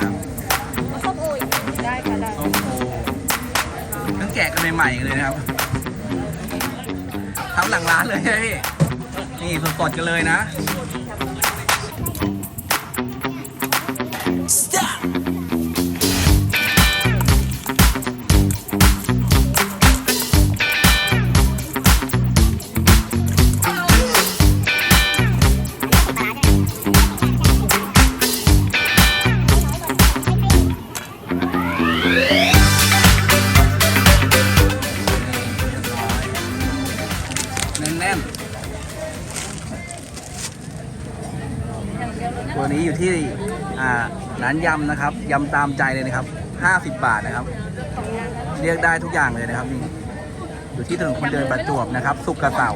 นะครับส้มโอยได้ค่ะได้ส้มโอเพิ่งแกะกันใหม่ๆเลยนะครับทำหลังร้านเลยใช่ไหมพี่นี่สดๆกันเลยนะ ร้านยำนะครับยำตามใจเลยนะครับ 50 บาทนะครับ เรียกได้ทุกอย่างเลยนะครับนี่อยู่ที่ถนนคนเดินประจวบนะครับ สุกกระเสา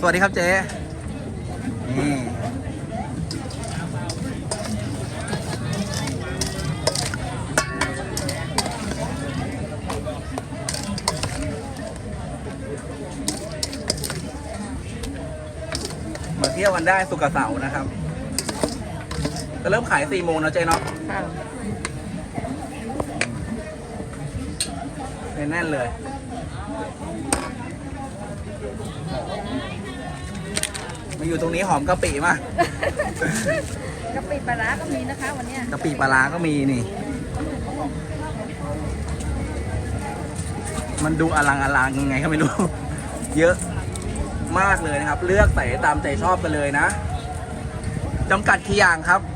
สวัสดีครับเจ๊นี่มาเที่ยวกันได้สุกกับเสานะครับ จะเริ่มขาย4โมงนะเจ๊เนาะค่ะแน่นๆเลย มาอยู่ตรงนี้หอมกะปิมากกะปิปลาร้าก็มีนะคะวันเนี้ยกะปิปลาร้าก็มีนี่ มันดูอลังอลังยังไงก็ไม่รู้ เยอะมากเลยนะครับ เลือกใส่ตามใจชอบกันเลยนะจำกัดกี่อย่างครับกี่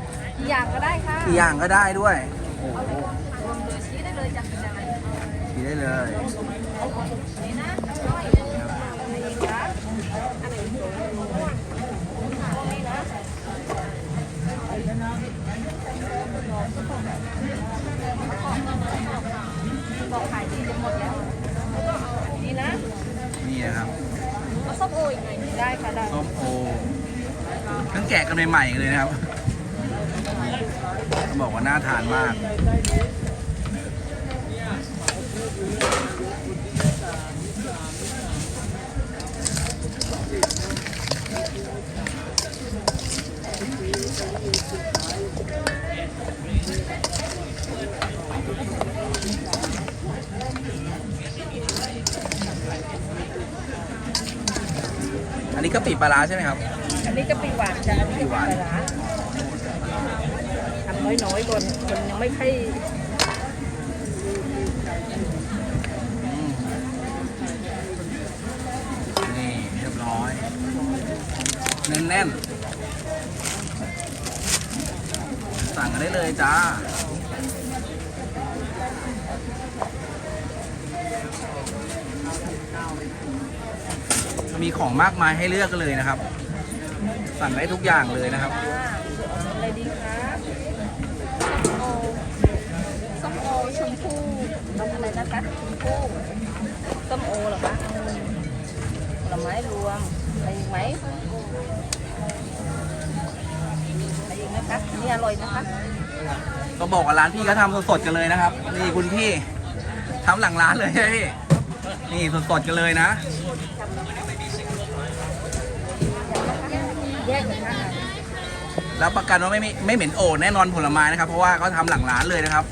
อย่างก็ได้ค่ะกี่อย่างก็ได้ด้วยโอ้โหรวมเลยชี้ได้เลยจากกี่อย่างชี้ได้เลยนี่นะร้อยหนึ่งอะไรอีกคะอันไหนสวยนี่นะบอกขายดีจะหมดแล้วนี่นะนี่นะครับเอาส้มโออีกหน่อยหนึ่งได้ค่ะได้ส้มโอเพิ่งแกะกันใหม่ๆเลยนะครับ ต้องบอกว่าน่าทานมาก อันนี้กะปิปลาร้าใช่ไหมครับ อันนี้กะปิหวานจ้ะอันนี้กะปิหวาน ปลร้ทำ น้อยๆก่อนคนยังไม่ค่อยอืมนี่เรียบร้อย แน่นๆ สั่งกันได้เลยจ้ามีของมากมายให้เลือกกันเลยนะครับ สั่งได้ทุกอย่างเลยนะครับ พูต้อะไรนะคะชมพู่ส้มโอเหรอคะผลไม้รวมอะไรอีกไหมอะไรอีกนะคะนี่อร่อยนะคะก็บอกว่าร้านพี่ก็ทำสดๆกันเลยนะครับ นี่คุณพี่ทำหลังร้านเลยใช่ไหมพี่นี่สดๆกันเลยนะ แยกกันค่ะแล้วประกันว่าไม่ไม่ไม่เหม็นโอแน่นอนผลไม้นะครับ เพราะว่าเขาทำหลังร้านเลยนะครับ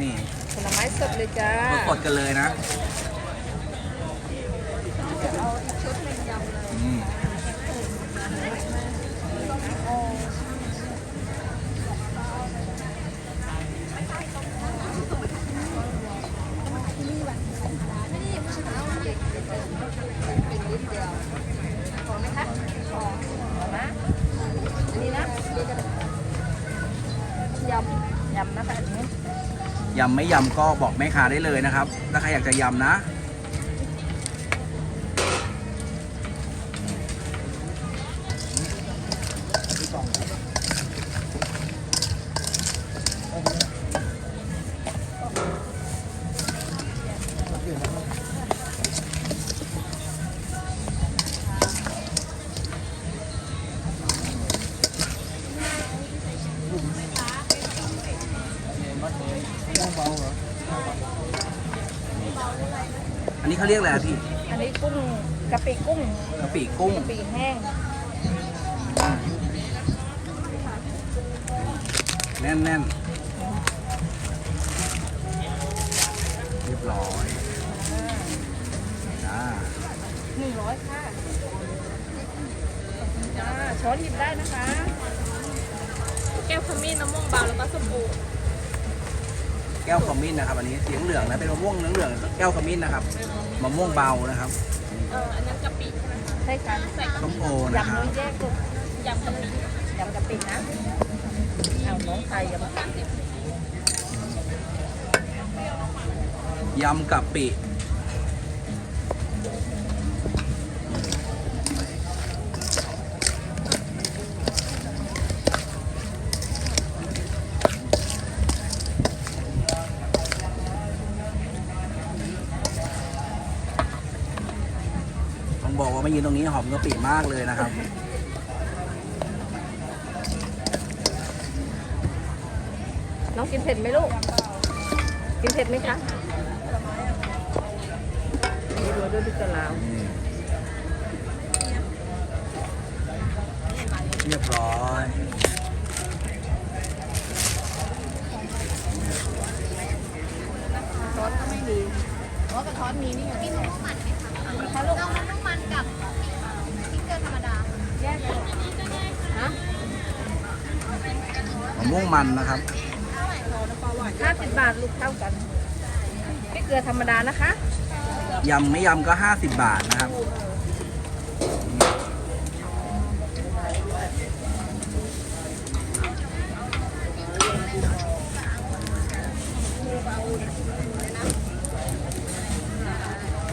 นี่ผลไม้สดเลยจ้าสดๆกันเลยนะ เอาอีกชุดหนึ่งยำเลย อืม โอ้ ขอไหมคะขอขอนะอันนี้นะยำ ยำนะคะอันนี้ ยำไม่ยำก็บอกแม่ค้าได้เลยนะครับถ้าใครอยากจะยำนะ กุ้งกะปิกุ้งกะปิกุ้งกะปิแห้ง แน่นแน่นเรียบร้อยจ้าหนึ่งร้อยค่ะขอบคุณจ้าช้อนหยิบได้นะคะ แก้วขมิ้นมะม่วงเบาแล้วก็ส้มโอแก้วขมิ้นนะครับอันนี้สีเหลืองๆนะเป็นมะม่วงเหลืองๆแก้วขมิ้นนะครับ มะม่วงเบานะครับเอออันนั้นกะปิใช่ไหมคะใช่ค่ะใส่ส้มโอนะยำครันู้บนแยกลูกยำกะปิยำกะปินะเอาน้องไทยยำสามสิบยำกะปิ มายืนตรงนี้หอมกะปิมากเลยนะครับ น้องกินเผ็ดไหมลูก กินเผ็ดไหมคะมีรัวด้วยพริกกะลาว เรียบร้อยซอสก็ไม่มีเพราะกระท้อนมีนี่ไง มะม่วงมันนะครับห้าสิบบาทลูกเท่ากันพริกเกลือธรรมดานะคะยำไม่ยำก็ 50 บาทนะครับ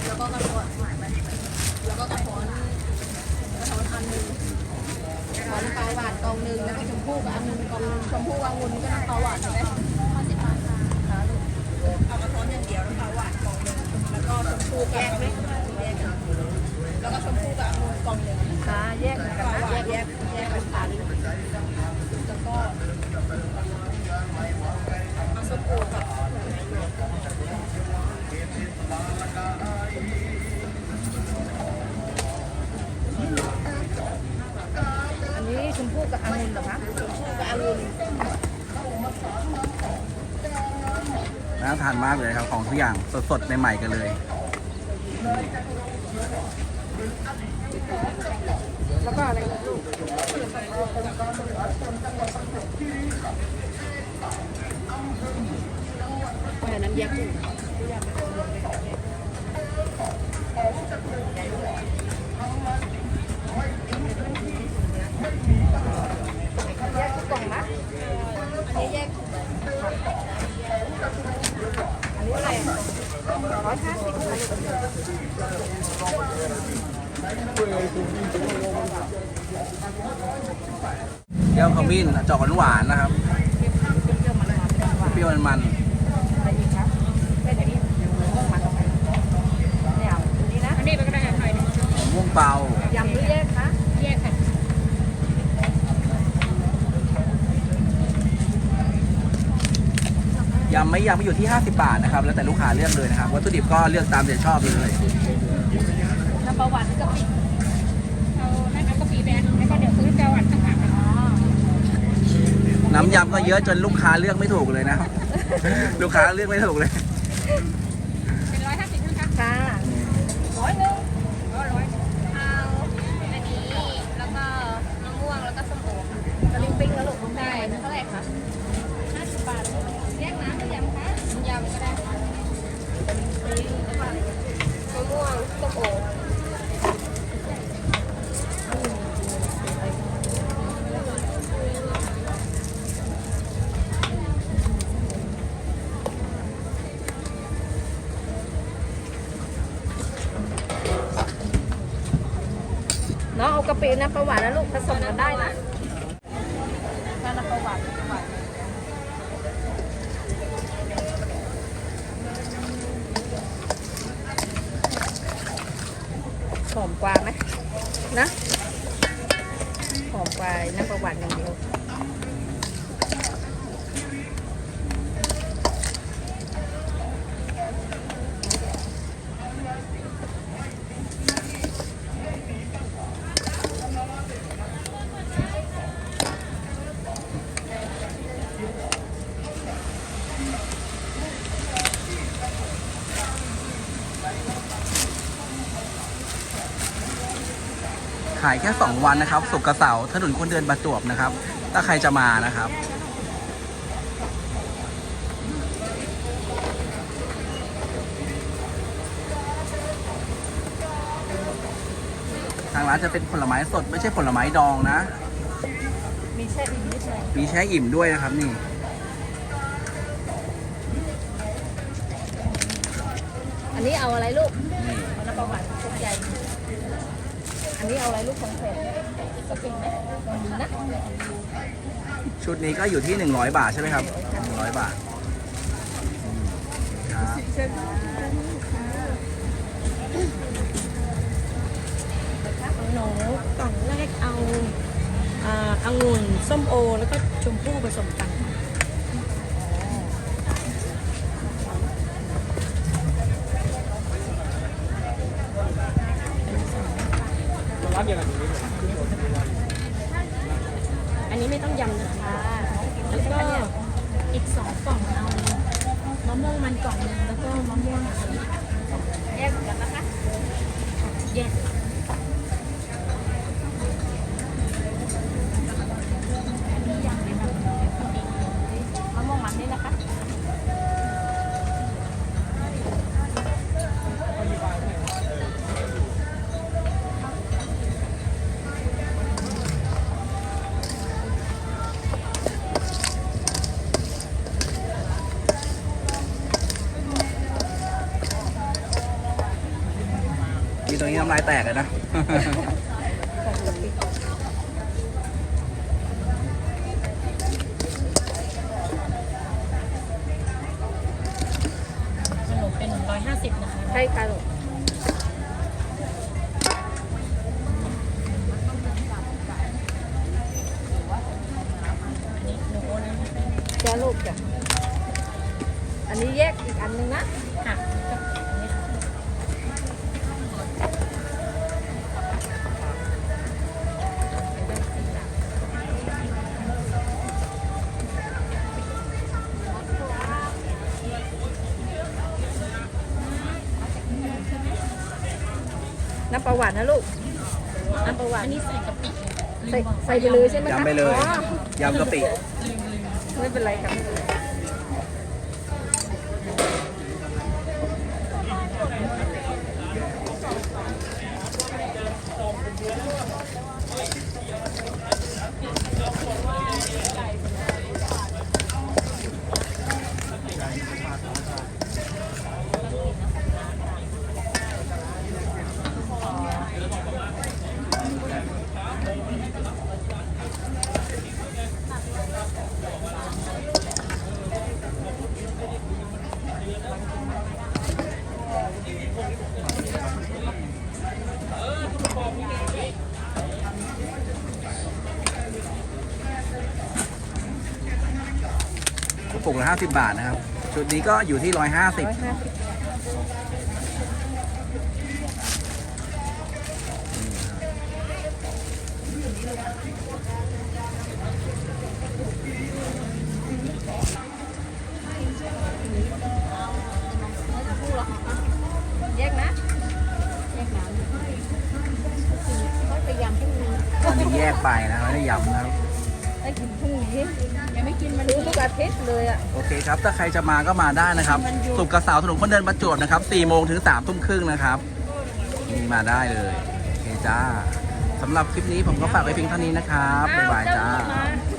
แล้วก็กระท้อนแล้วก็กระท้อนกระท้อนอันหนึ่งกระท้อนน้ำปลาหวานกล่องหนึ่งแล้วก็ชมพู่กับองุ่นกล่องหนึ่งชมพู่กับองุ่นก็น้ำปลาหวานใช่ไหมห้าสิบบาทค่ะเอากระท้อนอย่างเดียวน้ำปลาหวานกล่องหนึ่งแล้วก็ชมพู่กับองุ่นแยกกันแล้วก็ชมพู่กับองุ่นกล่องหนึ่ง ค่ะแยกเหมือนกันนะ แยกแยกแยกเป็นพันแล้วก็เอาส้มโอกับ อันนี้ชมพู่กับองุ่นเหรอคะ ชมพู่กับองุ่น น่าทานมากเลยครับ ของทุกอย่างสดๆใหม่ๆกันเลย แล้วก็อะไรอีกลูกแม่น้ำยกกุ้งแยกกล่องนะอันนี้แยก อันนี้อะไร ร้อยห้าสิบค่ะแก้วขมิ้นจอกหวานๆนะครับ เปรี้ยวๆมันๆหวานเปรี้ยวมันอะไรอีกครับเป็นอันนี้ม่วงมันเนี่ยอันนี้นะอันนี้เป็นกระดาษหน่อยหนึง ๆมะม่วงเบา ยำหรือแยกคะ แยกค่ะ ยำไม่ยำไม่อยู่ที่ 50 บาทนะครับ แล้วแต่ลูกค้าเลือกเลยนะครับ วัตถุดิบก็เลือกตามใจชอบเลยน้ำปลาหวานกะปิเอานั่นเอากะปิไปอันแล้วก็เดี๋ยวซื้อแก้วหวานต่างหากกันอ๋อน้ำยำก็เยอะจนลูกค้าเลือกไม่ถูกเลยนะครับ ลูกค้าเลือกไม่ถูกเลย เป็นร้อยห้าสิบนะคะ ค่ะร้อยหนึ่ง ร้อยร้อย เอาอันนี้แล้วก็มะม่วงแล้วก็ส้มโอค่ะ ตะลิงปิ้งแล้วลูก ได้เท่าไหร่คะ ห้าสิบบาท แยกน้ำหรือยำคะยำก็ได้ค่ะ ปิ้งแล้วก็อะไรอีก มะม่วงส้มโอ น้องเอากะปิน้ำประหวานนะลูกผสมกันได้นะถ้าน้ำปลาหวานน้ำปลาหวานหอมกว่าไหมนะหอมกว่าน้ำประหวานอย่างเดียวายแค่ 2 วันนะครับศุกร์กับเสาร์ถนนคนเดินประจวบนะครับ ถ้าใครจะมานะครับทางร้านจะเป็นผลไม้สดไม่ใช่ผลไม้ดองนะ มีแช่อิ่มนิดหน่อยมีแช่อิ่มด้วยนะครับนี่ อันนี้เอาอะไรลูกนี่เอาน้ำปลาหวานชุดใหญ่ อันนี้เอาอะไรลูกของแถมสปริงไหมนะชุดนี้ก็อยู่ที่ 100 บาทใช่ไหมครับ 100 บาทครับหนูกล่องแรกเอาอ่าองุ่นส้มโอ แล้วก็ชมพู่ผสมกัน ค่ะอันนี้ไม่ต้องยำนะคะ แล้วก็อีกสองกล่องเอามะม่วงมันกล่องหนึงแล้วก็มะม่วงแยกกันนะคะแยกำลายแตกเลยนะขนมเป็นร้อยห้าสิบนะคะ ใช่ค่ะลูก น้ำปลาหวานนะลูก น้ำปลาหวานอันนี้ใส่กะปิใส่ใส่ไปเลยใช่ไหมคะยำไปเลยอ๋อยำกะปิ ไม่เป็นไรครับไม่เป็นไร ปุกละ50บาทนะครับ ชุดนี้ก็อยู่ที่150ร้อยห้าสิบแยกนะแยกน้ำก็พยายามพรุ่งนี้อันนี้แยกไปนะไม่ได้ยำนะครับ ได้กินพรุ่งนี้ยังไม่กินมันซื้อทุกอาทิตย์เลยอะ โอเคครับ ถ้าใครจะมาก็มาได้นะครับศุกร์กับเสาร์ถนนคนเดินประจวบนะครับ4โมงถึง3ทุ่มครึ่งนะครับนี่มาได้เลยโอเคจ้าสำหรับคลิปนี้ผมก็ฝากไว้เพียงเท่านี้นะครับ บ๊ายบายจ้าเฮ้ยมันโ